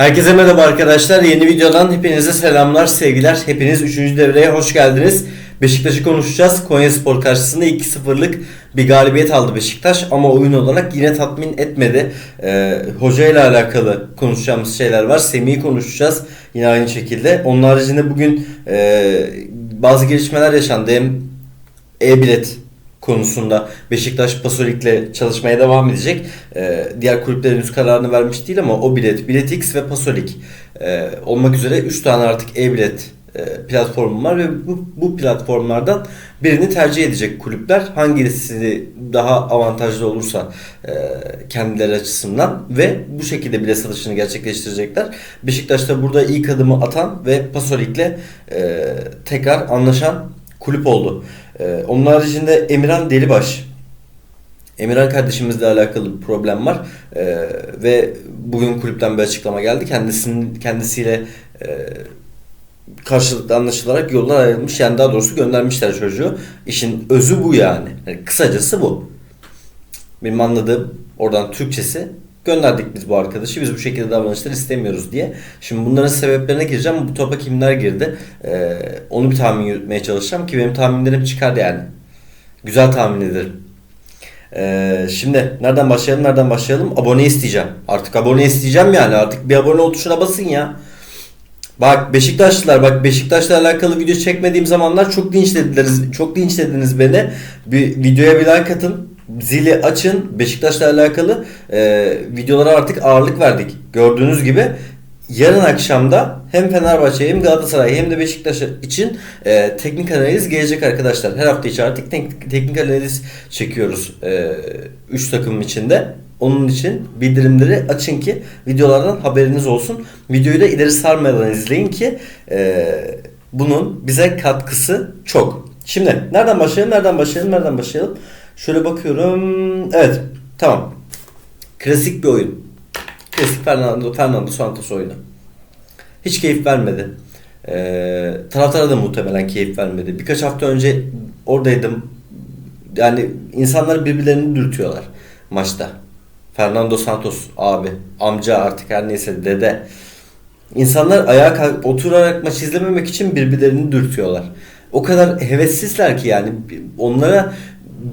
Herkese merhaba arkadaşlar. Yeni videodan hepinize selamlar, sevgiler. Hepiniz 3. devreye hoş geldiniz. Beşiktaş'ı konuşacağız. Konya Spor karşısında 2-0'lık bir galibiyet aldı Beşiktaş ama oyun olarak yine tatmin etmedi. Ee, hoca ile alakalı konuşacağımız şeyler var. Semih'i konuşacağız yine aynı şekilde. Onun haricinde bugün e, bazı gelişmeler yaşandı. Hem e-bilet konusunda Beşiktaş Pasolik'le çalışmaya devam edecek. Ee, diğer kulüplerin henüz kararını vermiş değil ama o bilet, Biletix ve Pasolik e, olmak üzere 3 tane artık e-bilet e, platformu var ve bu, bu platformlardan birini tercih edecek kulüpler. Hangisi daha avantajlı olursa e, kendileri açısından ve bu şekilde bilet satışını gerçekleştirecekler. Beşiktaş da burada ilk adımı atan ve Pasolik'le e, tekrar anlaşan kulüp oldu. Ee, onun haricinde Emirhan Delibaş. Emirhan kardeşimizle alakalı bir problem var. Ee, ve bugün kulüpten bir açıklama geldi. Kendisinin kendisiyle e, karşılıklı anlaşılarak yollar ayrılmış. Yani daha doğrusu göndermişler çocuğu. İşin özü bu yani. yani kısacası bu. Benim anladığım oradan Türkçesi gönderdik biz bu arkadaşı. Biz bu şekilde davranışlar istemiyoruz diye. Şimdi bunların sebeplerine gireceğim. Bu topa kimler girdi? Ee, onu bir tahmin yürütmeye çalışacağım ki benim tahminlerim çıkar yani. Güzel tahmin ederim. Ee, şimdi nereden başlayalım nereden başlayalım? Abone isteyeceğim. Artık abone isteyeceğim yani. Artık bir abone ol tuşuna basın ya. Bak Beşiktaşlılar bak Beşiktaş'la alakalı video çekmediğim zamanlar çok linçlediniz. Çok linçlediniz beni. Bir videoya bir like atın zili açın. Beşiktaş'la alakalı e, videolara artık ağırlık verdik. Gördüğünüz gibi yarın akşamda hem Fenerbahçe hem Galatasaray hem de Beşiktaş için e, teknik analiz gelecek arkadaşlar. Her hafta içi artık tek, teknik analiz çekiyoruz 3 e, takımın içinde. Onun için bildirimleri açın ki videolardan haberiniz olsun. Videoyu da ileri sarmadan izleyin ki e, bunun bize katkısı çok. Şimdi nereden başlayalım, nereden başlayalım, nereden başlayalım? Şöyle bakıyorum. Evet. Tamam. Klasik bir oyun. Klasik Fernando, Fernando Santos oyunu. Hiç keyif vermedi. Ee, taraftara da muhtemelen keyif vermedi. Birkaç hafta önce oradaydım. Yani insanlar birbirlerini dürtüyorlar maçta. Fernando Santos abi, amca artık her neyse dede. İnsanlar ayağa kalk, oturarak maç izlememek için birbirlerini dürtüyorlar. O kadar hevessizler ki yani onlara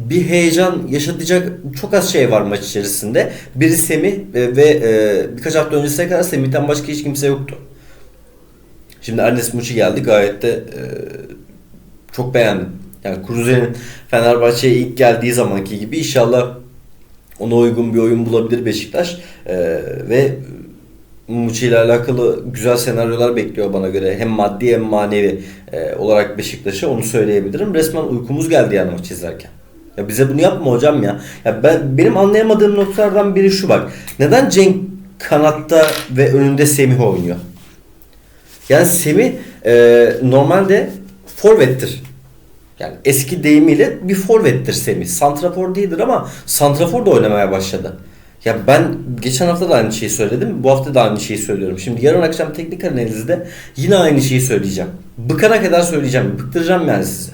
bir heyecan yaşatacak çok az şey var maç içerisinde. Biri Semih ve, ve e, birkaç hafta öncesine kadar Semih'ten başka hiç kimse yoktu. Şimdi Ernest Muçi geldi gayet de e, çok beğendim. Yani Cruze'nin Fenerbahçe'ye ilk geldiği zamanki gibi inşallah ona uygun bir oyun bulabilir Beşiktaş. E, ve Muçi ile alakalı güzel senaryolar bekliyor bana göre. Hem maddi hem manevi e, olarak Beşiktaş'a onu söyleyebilirim. Resmen uykumuz geldi yani maç izlerken. Ya bize bunu yapma hocam ya. Ya ben benim anlayamadığım noktalardan biri şu bak. Neden Cenk kanatta ve önünde Semih oynuyor? Yani Semih e, normalde forvettir. Yani eski deyimiyle bir forvettir Semih. Santrafor değildir ama santrafor da oynamaya başladı. Ya ben geçen hafta da aynı şeyi söyledim. Bu hafta da aynı şeyi söylüyorum. Şimdi yarın akşam teknik analizde yine aynı şeyi söyleyeceğim. Bıkana kadar söyleyeceğim. Bıktıracağım yani size.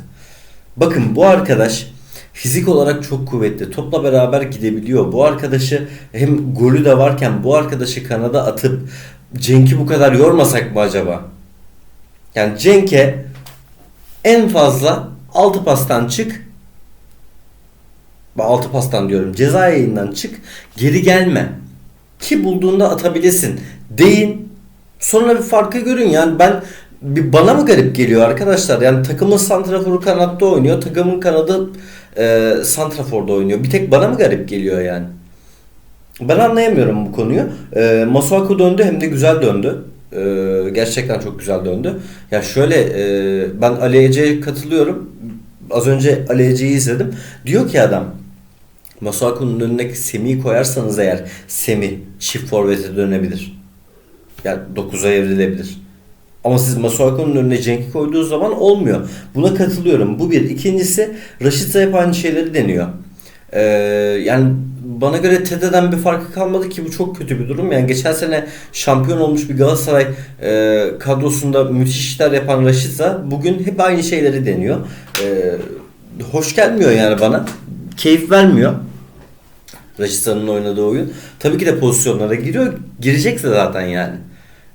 Bakın bu arkadaş fizik olarak çok kuvvetli. Topla beraber gidebiliyor. Bu arkadaşı hem golü de varken bu arkadaşı kanada atıp Cenk'i bu kadar yormasak mı acaba? Yani Cenk'e en fazla 6 pastan çık. 6 pastan diyorum. Ceza yayından çık. Geri gelme. Ki bulduğunda atabilirsin. Deyin. Sonra bir farkı görün. Yani ben bir bana mı garip geliyor arkadaşlar? Yani takımın santraforu kanatta oynuyor. Takımın kanadı e, Santrafor'da oynuyor. Bir tek bana mı garip geliyor yani? Ben anlayamıyorum bu konuyu. E, Masuaku döndü hem de güzel döndü. E, gerçekten çok güzel döndü. Ya şöyle e, ben Ali Ece'ye katılıyorum. Az önce Ali Ece'yi izledim. Diyor ki adam Masuaku'nun önüne Semih'i koyarsanız eğer Semih çift forvete dönebilir. Yani 9'a evrilebilir. Ama siz Masuaku'nun önüne Cenk'i koyduğu zaman olmuyor. Buna katılıyorum. Bu bir. İkincisi Raşit hep aynı şeyleri deniyor. Ee, yani bana göre Tede'den bir farkı kalmadı ki bu çok kötü bir durum. Yani geçen sene şampiyon olmuş bir Galatasaray e, kadrosunda müthiş işler yapan Raşitsa bugün hep aynı şeyleri deniyor. E, hoş gelmiyor yani bana. Keyif vermiyor. Raşitsa'nın oynadığı oyun. Tabii ki de pozisyonlara giriyor. Girecekse zaten yani.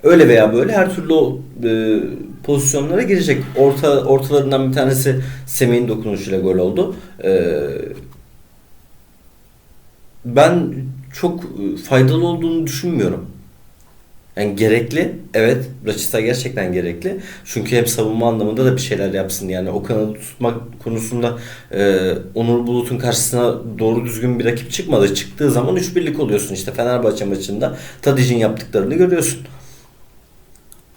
Öyle veya böyle her türlü o e, pozisyonlara girecek. Orta ortalarından bir tanesi Semih'in dokunuşuyla gol oldu. E, ben çok faydalı olduğunu düşünmüyorum. Yani gerekli. Evet. Raçista gerçekten gerekli. Çünkü hem savunma anlamında da bir şeyler yapsın. Yani o kanadı tutmak konusunda e, Onur Bulut'un karşısına doğru düzgün bir rakip çıkmadı. Çıktığı zaman 3 birlik oluyorsun. İşte Fenerbahçe maçında Tadic'in yaptıklarını görüyorsun.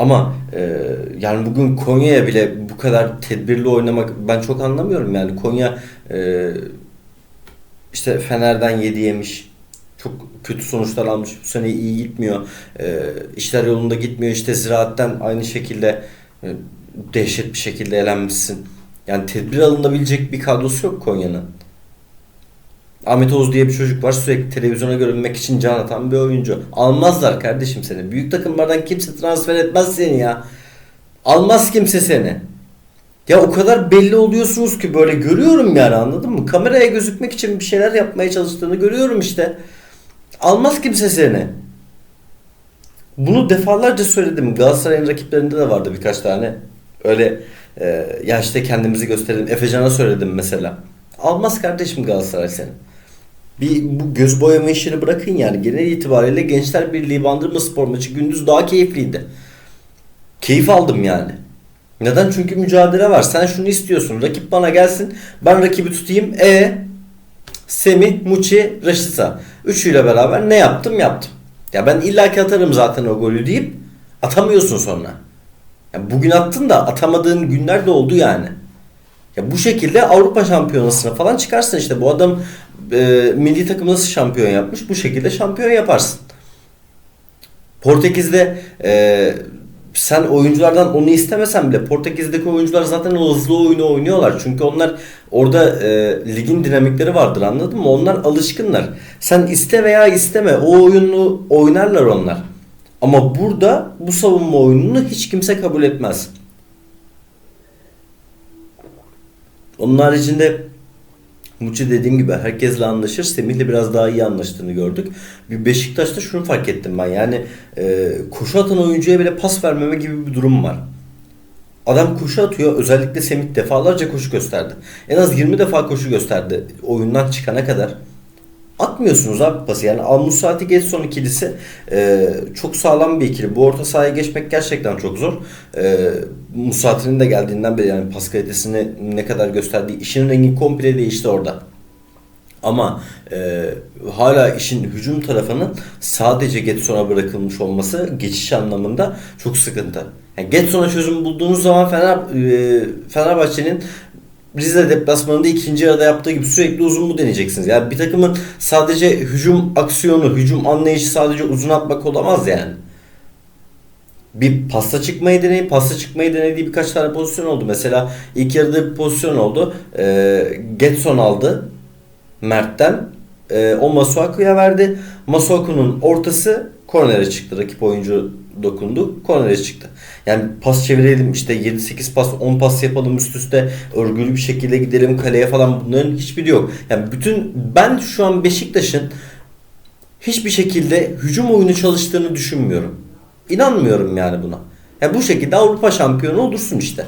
Ama e, yani bugün Konya'ya bile bu kadar tedbirli oynamak ben çok anlamıyorum. Yani Konya e, işte Fener'den 7 yemiş. Çok kötü sonuçlar almış. Bu sene iyi gitmiyor. E, işler yolunda gitmiyor. İşte ziraatten aynı şekilde e, dehşet bir şekilde elenmişsin. Yani tedbir alınabilecek bir kadrosu yok Konya'nın. Ahmet Oğuz diye bir çocuk var sürekli televizyona görünmek için can atan bir oyuncu. Almazlar kardeşim seni. Büyük takımlardan kimse transfer etmez seni ya. Almaz kimse seni. Ya o kadar belli oluyorsunuz ki böyle görüyorum yani anladın mı? Kameraya gözükmek için bir şeyler yapmaya çalıştığını görüyorum işte. Almaz kimse seni. Bunu defalarca söyledim. Galatasaray'ın rakiplerinde de vardı birkaç tane. Öyle e, ya işte kendimizi gösterelim. Efecan'a söyledim mesela. Almaz kardeşim Galatasaray seni. Bir bu göz boyama işini bırakın yani. Genel itibariyle Gençler Birliği Bandırma Spor maçı gündüz daha keyifliydi. Keyif aldım yani. Neden? Çünkü mücadele var. Sen şunu istiyorsun. Rakip bana gelsin. Ben rakibi tutayım. E Semih, Muçi, Raşitsa. Üçüyle beraber ne yaptım? Yaptım. Ya ben illaki atarım zaten o golü deyip atamıyorsun sonra. Ya bugün attın da atamadığın günler de oldu yani. Ya bu şekilde Avrupa Şampiyonası'na falan çıkarsın işte. Bu adam e, milli takım nasıl şampiyon yapmış? Bu şekilde şampiyon yaparsın. Portekiz'de e, sen oyunculardan onu istemesen bile Portekiz'deki oyuncular zaten o hızlı oyunu oynuyorlar. Çünkü onlar orada e, ligin dinamikleri vardır anladın mı? Onlar alışkınlar. Sen iste veya isteme o oyunu oynarlar onlar. Ama burada bu savunma oyununu hiç kimse kabul etmez. Onun haricinde Muçi dediğim gibi herkesle anlaşır. Semih'le biraz daha iyi anlaştığını gördük. Bir Beşiktaş'ta şunu fark ettim ben. Yani e, koşu atan oyuncuya bile pas vermeme gibi bir durum var. Adam koşu atıyor. Özellikle Semih defalarca koşu gösterdi. En az 20 defa koşu gösterdi oyundan çıkana kadar. Atmıyorsunuz abi pası. Yani Al-Musati Getson ikilisi e, çok sağlam bir ikili. Bu orta sahaya geçmek gerçekten çok zor. E, Musati'nin de geldiğinden beri yani pas kalitesini ne kadar gösterdiği işin rengi komple değişti orada. Ama e, hala işin hücum tarafının sadece Getson'a bırakılmış olması geçiş anlamında çok sıkıntı. Yani Getson'a çözüm bulduğunuz zaman Fener, e, Fenerbahçe'nin Rize deplasmanında ikinci yarıda yaptığı gibi sürekli uzun mu deneyeceksiniz? Yani bir takımın sadece hücum aksiyonu, hücum anlayışı sadece uzun atmak olamaz yani. Bir pasta çıkmayı deneyi, pasta çıkmayı denediği birkaç tane pozisyon oldu. Mesela ilk yarıda bir pozisyon oldu. E, Getson aldı Mert'ten. E, o Masuaku'ya verdi. Masuaku'nun ortası kornere çıktı. Rakip oyuncu dokundu. Kornere çıktı. Yani pas çevirelim işte 7-8 pas 10 pas yapalım üst üste örgülü bir şekilde gidelim kaleye falan bunların hiçbiri yok. Yani bütün ben şu an Beşiktaş'ın hiçbir şekilde hücum oyunu çalıştığını düşünmüyorum. İnanmıyorum yani buna. Yani bu şekilde Avrupa şampiyonu olursun işte.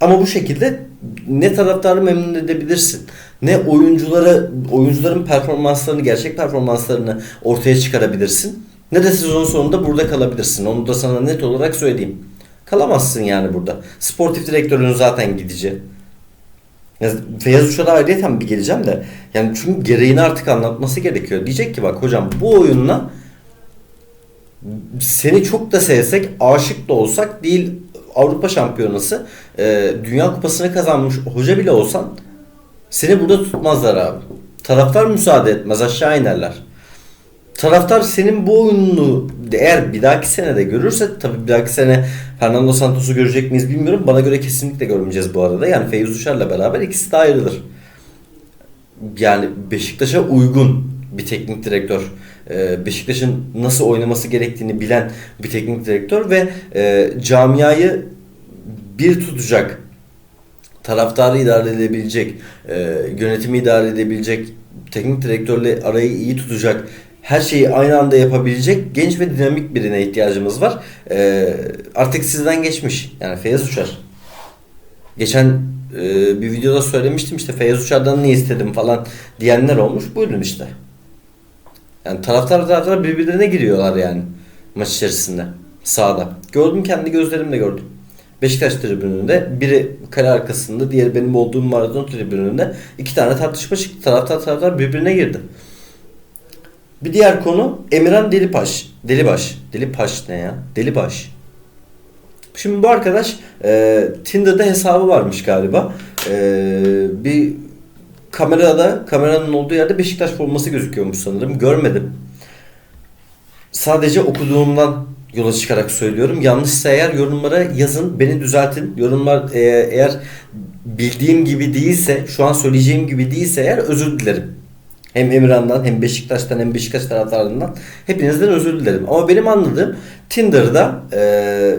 Ama bu şekilde ne taraftarı memnun edebilirsin. Ne oyunculara oyuncuların performanslarını, gerçek performanslarını ortaya çıkarabilirsin. Ne de sezon sonunda burada kalabilirsin. Onu da sana net olarak söyleyeyim. Kalamazsın yani burada. Sportif direktörün zaten gidici. Ya Feyyaz Uçar'a ayrıyeten bir geleceğim de. Yani çünkü gereğini artık anlatması gerekiyor. Diyecek ki bak hocam bu oyunla seni çok da sevsek, aşık da olsak değil Avrupa Şampiyonası, e, Dünya Kupası'nı kazanmış hoca bile olsan seni burada tutmazlar abi. Taraftar müsaade etmez aşağı inerler. Taraftar senin bu oyununu eğer bir dahaki sene de görürse tabii bir dahaki sene Fernando Santos'u görecek miyiz bilmiyorum. Bana göre kesinlikle görmeyeceğiz bu arada. Yani Feyyaz Uçar'la beraber ikisi de ayrılır. Yani Beşiktaş'a uygun bir teknik direktör. Ee, Beşiktaş'ın nasıl oynaması gerektiğini bilen bir teknik direktör ve e, camiayı bir tutacak, taraftarı idare edebilecek, e, yönetimi idare edebilecek, teknik direktörle arayı iyi tutacak her şeyi aynı anda yapabilecek genç ve dinamik birine ihtiyacımız var. Ee, artık sizden geçmiş. Yani Feyyaz Uçar. Geçen e, bir videoda söylemiştim işte Feyyaz Uçar'dan ne istedim falan diyenler olmuş. Buyurun işte. Yani taraftar taraftar birbirlerine giriyorlar yani maç içerisinde. Sağda. Gördüm kendi gözlerimle gördüm. Beşiktaş tribününde biri kale arkasında diğeri benim olduğum Maradona tribününde iki tane tartışma çıktı. Taraftar taraftar birbirine girdi. Bir diğer konu Emirhan Delibaş. Delibaş. Delibaş ne ya? Delibaş. Şimdi bu arkadaş e, Tinder'da hesabı varmış galiba. E, bir kamerada, kameranın olduğu yerde Beşiktaş forması gözüküyormuş sanırım. Görmedim. Sadece okuduğumdan yola çıkarak söylüyorum. Yanlışsa eğer yorumlara yazın, beni düzeltin. Yorumlar e, eğer bildiğim gibi değilse, şu an söyleyeceğim gibi değilse eğer özür dilerim. Hem Emirhan'dan hem Beşiktaş'tan hem Beşiktaş taraftarlarından hepinizden özür dilerim. Ama benim anladığım Tinder'da e,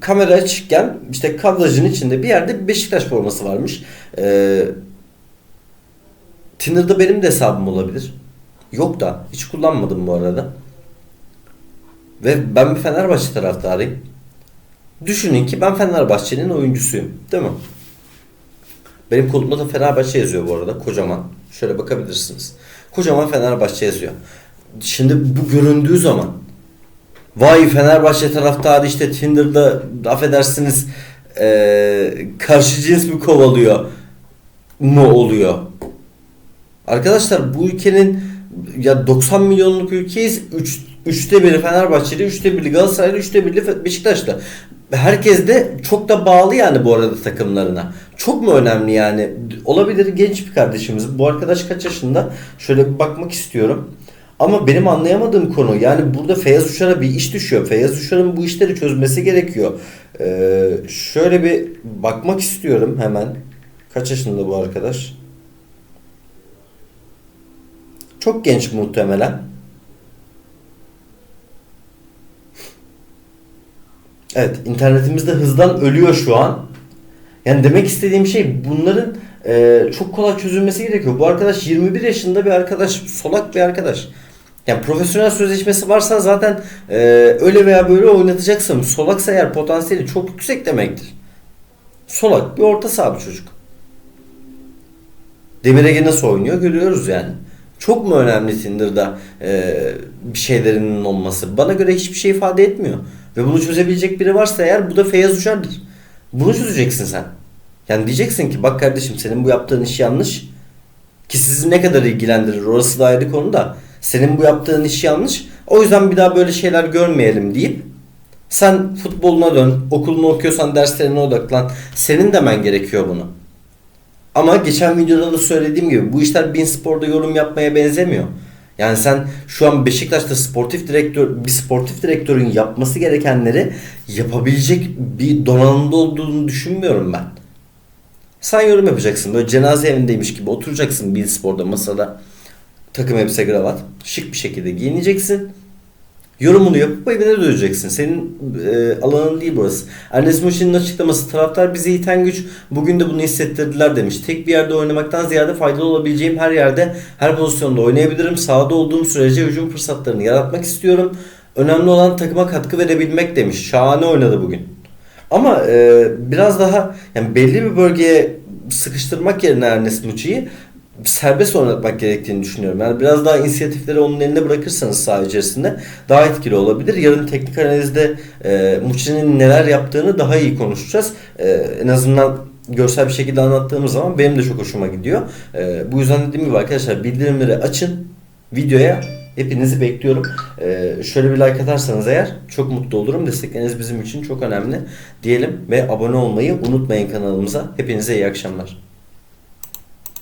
kamera açıkken işte kadrajın içinde bir yerde Beşiktaş forması varmış. E, Tinder'da benim de hesabım olabilir. Yok da hiç kullanmadım bu arada. Ve ben bir Fenerbahçe taraftarıyım. Düşünün ki ben Fenerbahçe'nin oyuncusuyum. Değil mi? Benim kolumda da Fenerbahçe yazıyor bu arada. Kocaman. Şöyle bakabilirsiniz. Kocaman Fenerbahçe yazıyor. Şimdi bu göründüğü zaman vay Fenerbahçe taraftarı işte Tinder'da affedersiniz ee, karşı cins mi kovalıyor mu oluyor? Arkadaşlar bu ülkenin ya 90 milyonluk ülkeyiz. 3 üçte biri Fenerbahçeli, üçte biri Galatasaraylı, üçte biri Beşiktaş'ta. Herkes de çok da bağlı yani bu arada takımlarına. Çok mu önemli yani? Olabilir genç bir kardeşimiz. Bu arkadaş kaç yaşında? Şöyle bir bakmak istiyorum. Ama benim anlayamadığım konu yani burada Feyyaz Uçar'a bir iş düşüyor. Feyyaz Uçar'ın bu işleri çözmesi gerekiyor. Ee, şöyle bir bakmak istiyorum hemen. Kaç yaşında bu arkadaş? Çok genç muhtemelen. Evet, internetimiz de hızdan ölüyor şu an. Yani demek istediğim şey bunların e, çok kolay çözülmesi gerekiyor. Bu arkadaş 21 yaşında bir arkadaş, solak bir arkadaş. Yani profesyonel sözleşmesi varsa zaten e, öyle veya böyle oynatacaksın. Solaksa eğer potansiyeli çok yüksek demektir. Solak bir orta saha bir çocuk. Demir Ege nasıl oynuyor görüyoruz yani. Çok mu önemli Tinder'da e, bir şeylerinin olması? Bana göre hiçbir şey ifade etmiyor. Ve bunu çözebilecek biri varsa eğer bu da Feyyaz Uçar'dır. Bunu çözeceksin sen. Yani diyeceksin ki bak kardeşim senin bu yaptığın iş yanlış. Ki sizi ne kadar ilgilendirir orası da ayrı konu da. Senin bu yaptığın iş yanlış. O yüzden bir daha böyle şeyler görmeyelim deyip sen futboluna dön, okulunu okuyorsan derslerine odaklan. Senin demen gerekiyor bunu. Ama geçen videoda da söylediğim gibi bu işler bin sporda yorum yapmaya benzemiyor. Yani sen şu an Beşiktaş'ta sportif direktör bir sportif direktörün yapması gerekenleri yapabilecek bir donanımda olduğunu düşünmüyorum ben. Sen yorum yapacaksın. Böyle cenaze evindeymiş gibi oturacaksın bir sporda masada. Takım elbise kravat. Şık bir şekilde giyineceksin. Yorumunu yapıp evine döneceksin. Senin e, alanın değil burası. Ernest Muşin'in açıklaması taraftar bizi iten güç bugün de bunu hissettirdiler demiş. Tek bir yerde oynamaktan ziyade faydalı olabileceğim her yerde her pozisyonda oynayabilirim. Sahada olduğum sürece hücum fırsatlarını yaratmak istiyorum. Önemli olan takıma katkı verebilmek demiş. Şahane oynadı bugün. Ama e, biraz daha yani belli bir bölgeye sıkıştırmak yerine Ernest Muçi'yi serbest oynatmak gerektiğini düşünüyorum. Yani biraz daha inisiyatifleri onun eline bırakırsanız saha içerisinde daha etkili olabilir. Yarın teknik analizde e, Muçi'nin neler yaptığını daha iyi konuşacağız. E, en azından görsel bir şekilde anlattığımız zaman benim de çok hoşuma gidiyor. E, bu yüzden dediğim gibi arkadaşlar bildirimleri açın. Videoya hepinizi bekliyorum. E, şöyle bir like atarsanız eğer çok mutlu olurum. Destekleriniz bizim için çok önemli diyelim ve abone olmayı unutmayın kanalımıza. Hepinize iyi akşamlar.